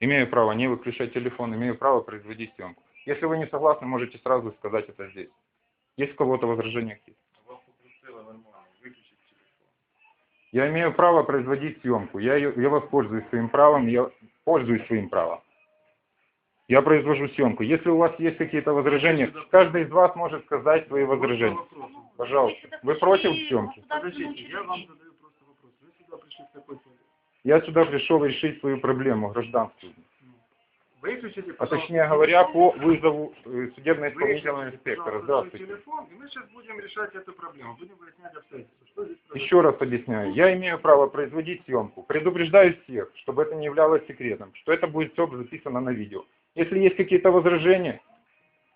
Имею право не выключать телефон, имею право производить съемку. Если вы не согласны, можете сразу сказать это здесь. Есть у кого-то телефон. Я имею право производить съемку. Я, я воспользуюсь своим правом, я пользуюсь своим правом. Я произвожу съемку. Если у вас есть какие-то возражения, каждый из вас может сказать свои возражения. Пожалуйста. Вы против съемки? Подождите, я вам задаю Я сюда пришел решить свою проблему гражданскую. Выключите, А точнее говоря, по вызову э, судебно-исполнительного инспектора. Здравствуйте. телефон, и мы сейчас будем решать эту проблему. Будем выяснять обстоятельства. Что здесь произошло? Еще раз объясняю. Я имею право производить съемку. Предупреждаю всех, чтобы это не являлось секретом, что это будет все записано на видео. Если есть какие-то возражения,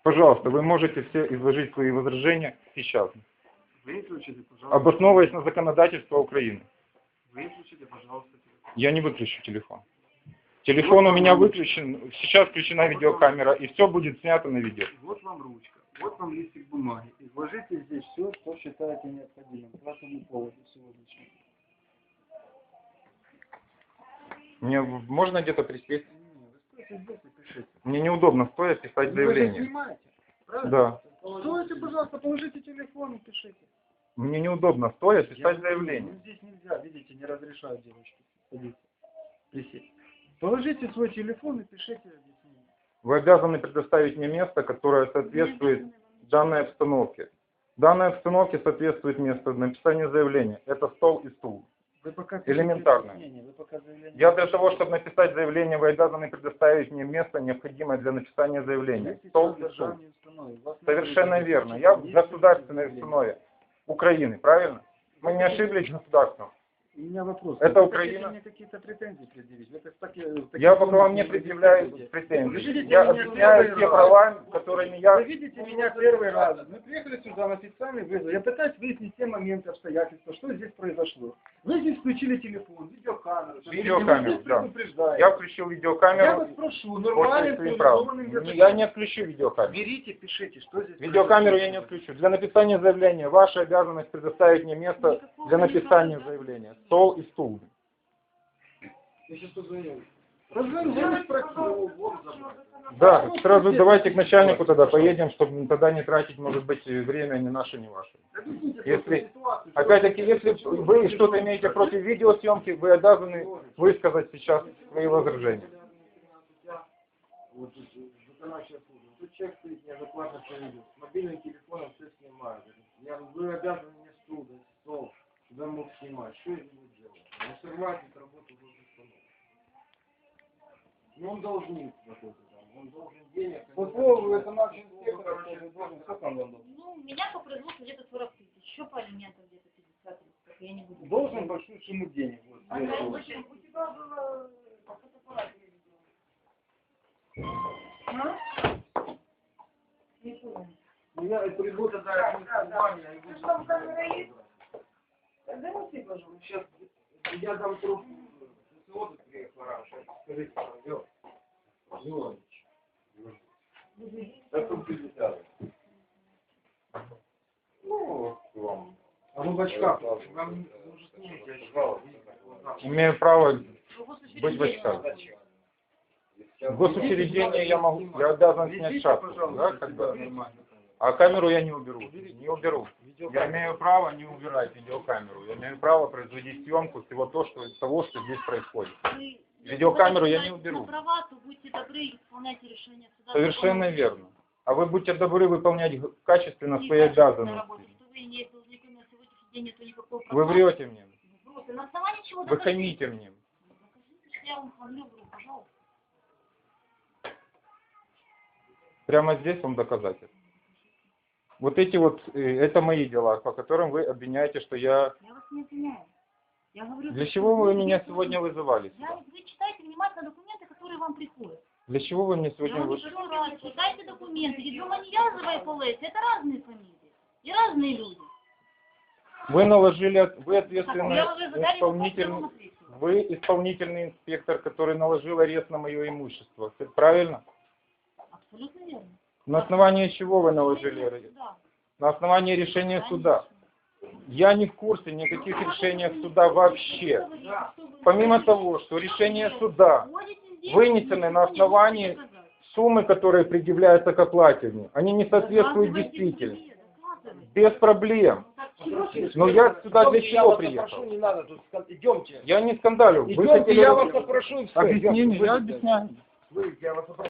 пожалуйста, вы можете все изложить свои возражения сейчас, Выключите, пожалуйста. обосновываясь на законодательство Украины. Выключите, пожалуйста, телефон. Я не выключу телефон. Телефон у меня выключен, сейчас включена видеокамера, и все будет снято на видео. Вот вам ручка, вот вам листик бумаги. Изложите здесь все, что считаете необходимым к вашему поводу сегодняшнему. Мне можно где-то присесть? Вы. Мне неудобно стоя писать Вы же заявление. снимаете, правильно? Да. Стойте, пожалуйста, положите телефон и пишите. Мне неудобно стоя Я писать говорю, заявление. ну, здесь нельзя, видите, не разрешают девочки садиться. Присесть. Положите свой телефон и пишите объяснение. Вы обязаны предоставить мне место, которое соответствует данной обстановке. Данной обстановке соответствует место написания заявления. Это стол и стул. Вы пока Элементарно. Вы пока заявление Я для того, чтобы написать заявление, вы обязаны предоставить мне место, необходимое для написания заявления. Вы Стол и стул. Совершенно верно. Я в государственной установе Украины, правильно? Мы не ошиблись государством. У меня вопрос. Это Вы Украина? мне какие-то претензии предъявить? Вы таких Я пока вам не предъявляю. Вы видите Я объясняю те раз. права, которыми я... Вы видите меня первый раз. Мы приехали сюда на официальный вызов. Я пытаюсь выяснить все моменты, обстоятельства, что здесь произошло. Вы здесь включили телефон, видеокамеру. Видеокамеру, да. Я включил Я видеокамеру. вас прошу, правом. цивилизованным языком. Я не отключу видеокамеру. Берите, пишите, что здесь Видеокамеру я не отключу. Для написания заявления ваша обязанность предоставить мне место для написания заявления. Стол и стул. Я сейчас позвоню. Да, сразу давайте к начальнику тогда поедем, чтобы тогда не тратить, может быть, время ни наше, ни ваше. Если- Опять-таки, если вы что-то имеете против видеосъемки, вы обязаны высказать сейчас свои возражения. Человек стоит неадекватно. С мобильным телефоном все. Я говорю, вы обязаны мне стул, стол, чтобы я мог снимать. Что я буду делать? Ну он должник какой-то там, он должен денег. По поводу, это наш инспектор, который должен, сколько он вам должен? Ну, у меня по производству где-то 40 тысяч. Еще по алиментам где-то 50 тысяч. Так я не буду. Должен большую сумму денег. Вот, А я очень- у тебя было фотоаппарат, я видела. А? Не понял. Ну, я приду тогда, внимание, я Ты что, камера есть? Ты, пожалуйста. Сейчас я дам трубку. Скажите, делать? Зелонич. Так тут 50. Ну, вам. А ну в очках. Вам может снимите очки. Имею право Ну, быть в очках. В госучреждении я могу, я обязан снять шапку, да, как бы. нормально. А камеру я не уберу. Не уберу. Я имею право не убирать видеокамеру. Я имею право производить съемку всего то, что, того, что здесь происходит. Видеокамеру я не уберу. права, то будьте добры, исполняйте решение суда. Совершенно верно. А вы будьте добры выполнять качественно свои обязанности. Вы врете мне. Вы хамите мне. Докажите, что я вам хамлю, говорю, пожалуйста. Прямо здесь вам доказательства. Вот эти вот, э, это мои дела, по которым вы обвиняете, что я... Я вас не обвиняю. Я говорю, Для чего вы меня сегодня вызывали Я, вы читайте внимательно документы, которые вам приходят. Для чего вы мне Я сегодня... вам вы- еще раз, читайте документы. Ведь Гуманьязова и Палес, это разные фамилии. И разные люди. Вы наложили, вы ответственный я ответчику. Вы исполнительный инспектор, который наложил арест на мое имущество. Правильно? Абсолютно верно. На основании чего вы наложили арест? На основании решения суда. Я не в курсе никаких решений суда вообще. Помимо того, что решение суда вынесены на основании суммы, которые предъявляются к оплате. Они не соответствуют действительности. Без проблем. Ну я сюда для чего приехал? попрошу, не надо тут, скан- идемте. Я не скандалю. Идемте, я вас попрошу объяснение, я объясняю.